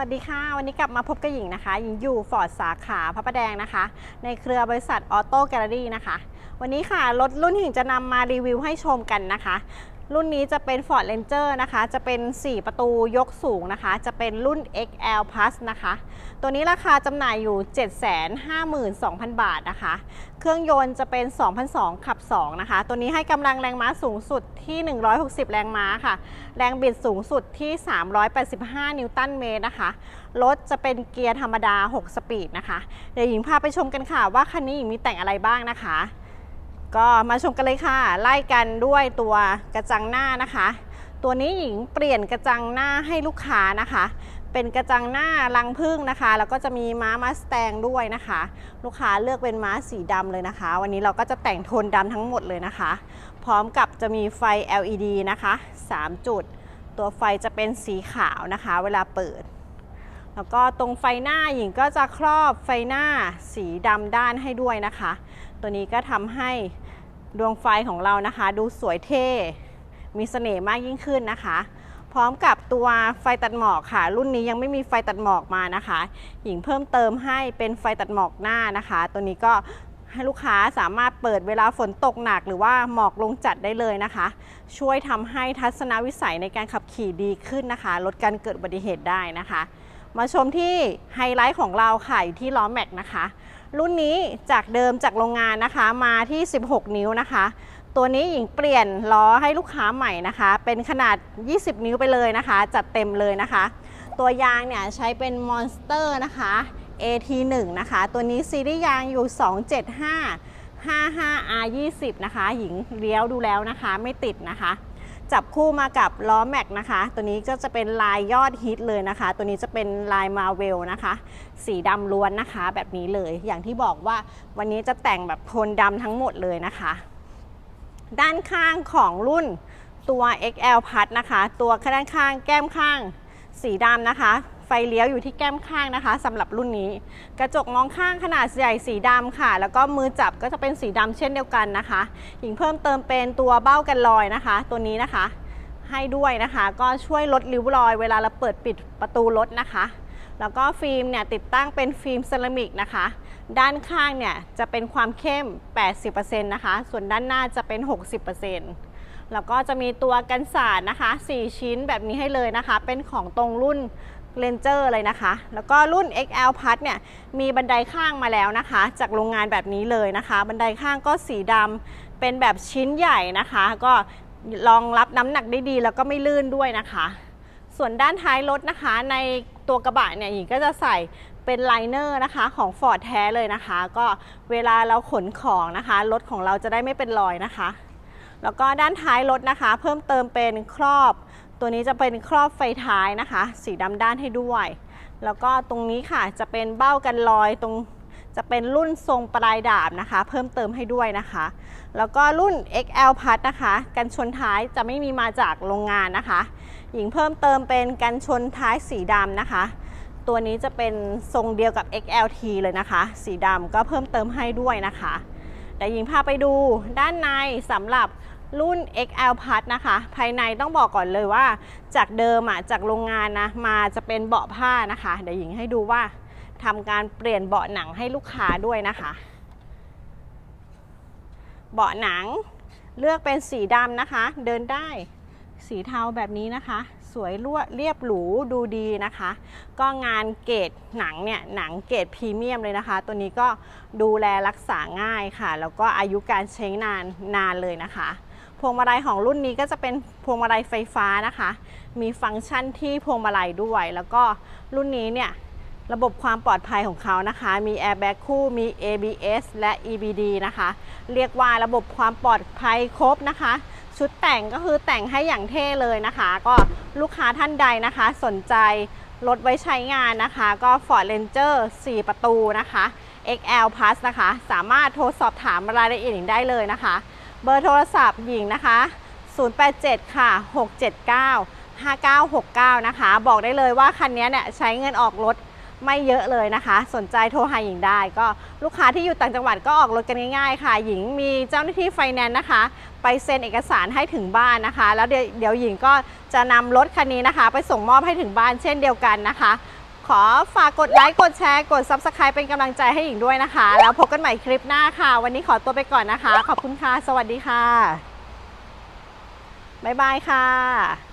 วัสดีค่ะ วันนี้กลับมาพบกับหญิงนะคะ หญิงอยู่ฟอร์ดสาขาพระประแดงนะคะ ในเครือบริษัทออโต้แกลเลอรี่นะคะ วันนี้ค่ะ รถรุ่นหญิงจะนำมารีวิวให้ชมกันนะคะ รุ่นนี้จะเป็น Ford Ranger นะคะ จะเป็น 4 ประตูยกสูงนะคะ จะเป็นรุ่น XL Plus นะคะ ตัวนี้ราคาจำหน่ายอยู่ 752,000 บาทนะคะ เครื่องยนต์จะเป็น 2002ขับ 2 นะคะ ตัวนี้ให้กำลังแรงม้าสูงสุดที่ 160 แรงม้าค่ะ แรงบิดสูงสุดที่ 385 นิวตันเมตรนะคะ รถจะเป็นเกียร์ธรรมดา 6 สปีดนะคะ เดี๋ยวหญิงพาไปชมกันค่ะว่าคันนี้หญิงมีแต่งอะไรบ้างนะคะ ก็มาชมกันเลยค่ะ ไล่กันด้วยตัวกระจังหน้านะคะ ตัวนี้หญิงเปลี่ยนกระจังหน้าให้ลูกค้านะคะ เป็นกระจังหน้ารังพึ่งนะคะ แล้วก็จะมีม้ามาสแตงด้วยนะคะ ลูกค้าเลือกเป็นม้าสีดำเลยนะคะ วันนี้เราก็จะแต่งโทนดำทั้งหมดเลยนะคะ พร้อมกับจะมีไฟ LED นะคะ 3 จุด ตัวไฟจะเป็นสีขาวนะคะ เวลาเปิดแล้วก็ตรงไฟหน้าหญิงก็จะครอบไฟหน้าสีดำด้านให้ด้วยนะคะ ตัวนี้ก็ทำให้ ดวงไฟของเรานะคะ ดูสวยเท่ มีเสน่ห์มากยิ่งขึ้นนะคะ พร้อมกับตัวไฟตัดหมอกค่ะ รุ่นนี้ยังไม่มีไฟตัดหมอกมานะคะ หญิงเพิ่มเติมให้เป็นไฟตัดหมอกหน้านะคะ ตัวนี้ก็ให้ลูกค้าสามารถเปิดเวลาฝนตกหนัก หรือว่าหมอกลงจัดได้เลยนะคะ ช่วยทำให้ทัศนวิสัยในการขับขี่ดีขึ้นนะคะ ลดการเกิดอุบัติเหตุได้นะคะ มาชมที่ไฮไลท์ของเราค่ะอยู่ที่ล้อแม็กนะคะ รุ่นนี้จากเดิมจากโรงงานนะคะมาที่ 16 นิ้วนะคะ ตัวนี้หญิงเปลี่ยนล้อให้ลูกค้าใหม่นะคะ เป็นขนาด 20 นิ้วไปเลยนะคะ จัดเต็มเลยนะคะ ตัวยางเนี่ยใช้เป็น Monster นะคะ AT1 นะคะ ตัวนี้ซีรีส์ยางอยู่ 275 55R20 นะคะ หญิงเลี้ยวดูแล้วนะคะ ไม่ติดนะคะ จับคู่มากับล้อแม็กนะคะ ตัวนี้ก็จะเป็นลายยอดฮิตเลยนะคะ ตัวนี้จะเป็นลายมาเวลนะคะ สีดำล้วนนะคะ แบบนี้เลย อย่างที่บอกว่าวันนี้จะแต่งแบบโทนดำทั้งหมดเลยนะคะ ด้านข้างของรุ่นตัว XL พัดนะคะ ตัวด้านข้างแก้มข้างสีดำนะคะ ไฟเลี้ยวอยู่ที่แก้มข้างนะคะสำหรับรุ่นนี้ กระจกมองข้างขนาดใหญ่สีดำค่ะ แล้วก็มือจับก็จะเป็นสีดำเช่นเดียวกันนะคะหญิงเพิ่มเติมเป็นตัวเบ้ากันรอยนะคะ ตัวนี้นะคะ ให้ด้วยนะคะ ก็ช่วยลดริ้วรอย เวลาเราเปิดปิดประตูรถนะคะแล้วก็ฟิล์มเนี่ยติดตั้งเป็นฟิล์มเซรามิกนะคะ ด้านข้างเนี่ยจะเป็นความเข้ม 80%นะคะ ส่วนด้านหน้าจะเป็น 60%แล้วก็จะมีตัวกันสาดนะคะ 4 ชิ้นแบบนี้ให้เลยนะคะ เป็นของตรงรุ่น Ranger เลยนะคะ แล้วก็รุ่น XL Plus เนี่ยมีบันไดข้างมาแล้วนะคะ จากโรงงานแบบนี้เลยนะคะ บันไดข้างก็สีดำเป็นแบบชิ้นใหญ่นะคะ ก็รองรับน้ำหนักได้ดีแล้วก็ไม่ลื่นด้วยนะคะ ส่วนด้านท้ายรถนะคะ ในตัวกระบะเนี่ยหญิงก็จะใส่เป็นไลเนอร์นะคะของ Ford แท้เลยนะคะ ก็เวลาเราขนของนะคะรถของเราจะได้ไม่เป็นรอยนะคะ แล้วก็ด้านท้ายรถนะคะ เพิ่มเติมเป็นครอบ ตัวนี้จะเป็นครอบไฟท้ายนะคะ สีดำด้านให้ด้วย แล้วก็ตรงนี้ค่ะจะเป็นเบ้ากันรอยตรงจะเป็นรุ่นทรงปลายดาบนะคะ เพิ่มเติมให้ด้วยนะคะ แล้วก็รุ่น XL พัดนะคะ กันชนท้ายจะไม่มีมาจากโรงงานนะคะ หญิงเพิ่มเติมเป็นกันชนท้ายสีดำนะคะ ตัวนี้จะเป็นทรงเดียวกับ XLT เลยนะคะ สีดำก็เพิ่มเติมให้ด้วยนะคะแต่หญิงพาไปดูด้านในสำหรับ รุ่น XL Plus นะคะ ภายในต้องบอกก่อนเลยว่า จากเดิมอะจากโรงงานนะ มาจะเป็นเบาะผ้านะคะ เดี๋ยวหญิงให้ดูว่าทำการเปลี่ยนเบาะหนังให้ลูกค้าด้วยนะคะ เบาะหนังเลือกเป็นสีดำนะคะ เดินได้สีเทาแบบนี้นะคะ สวยลวดเรียบหรูดูดีนะคะ ก็งานเกรดหนังเนี่ยหนังเกรดพรีเมียมเลยนะคะ ตัวนี้ก็ดูแลรักษาง่ายค่ะ แล้วก็อายุการใช้นานนานเลยนะคะ พวงมาลัยของรุ่นนี้ก็จะเป็นพวงมาลัยไฟฟ้านะคะ มีฟังก์ชันที่พวงมาลัยด้วย แล้วก็รุ่นนี้เนี่ยระบบความปลอดภัยของเขานะคะ มี Airbag คู่ มี ABS และ EBD นะคะ เรียกว่าระบบความปลอดภัยครบนะคะ ชุดแต่งก็คือแต่งให้อย่างเท่เลยนะคะ ก็ลูกค้าท่านใดนะคะ สนใจรถไว้ใช้งานนะคะ ก็ Ford Ranger 4 ประตูนะคะ XL Plus นะคะ สามารถโทรสอบถามรายละเอียดได้เลยนะคะ เบอร์โทรศัพท์หญิงนะคะ 087 ค่ะ 679 5969 นะคะ บอกได้เลยว่าคันนี้เนี่ยใช้เงินออกรถไม่เยอะเลยนะคะ สนใจโทรหาหญิงได้ก็ลูกค้าที่อยู่ต่างจังหวัดก็ออกรถกันง่ายๆ ค่ะ หญิงมีเจ้าหน้าที่ไฟแนนซ์นะคะ ไปเซ็นเอกสารให้ถึงบ้านนะคะ แล้วเดี๋ยวเดี๋ยวหญิงก็จะนำรถคันนี้นะคะ ไปส่งมอบให้ถึงบ้านเช่นเดียวกันนะคะ ขอฝากกดไลค์ กดแชร์ กด Subscribe เป็นกำลังใจให้หญิงด้วยนะคะ แล้วพบกันใหม่คลิปหน้าค่ะ วันนี้ขอตัวไปก่อนนะคะ ขอบคุณค่ะ สวัสดีค่ะ บ๊ายบายค่ะ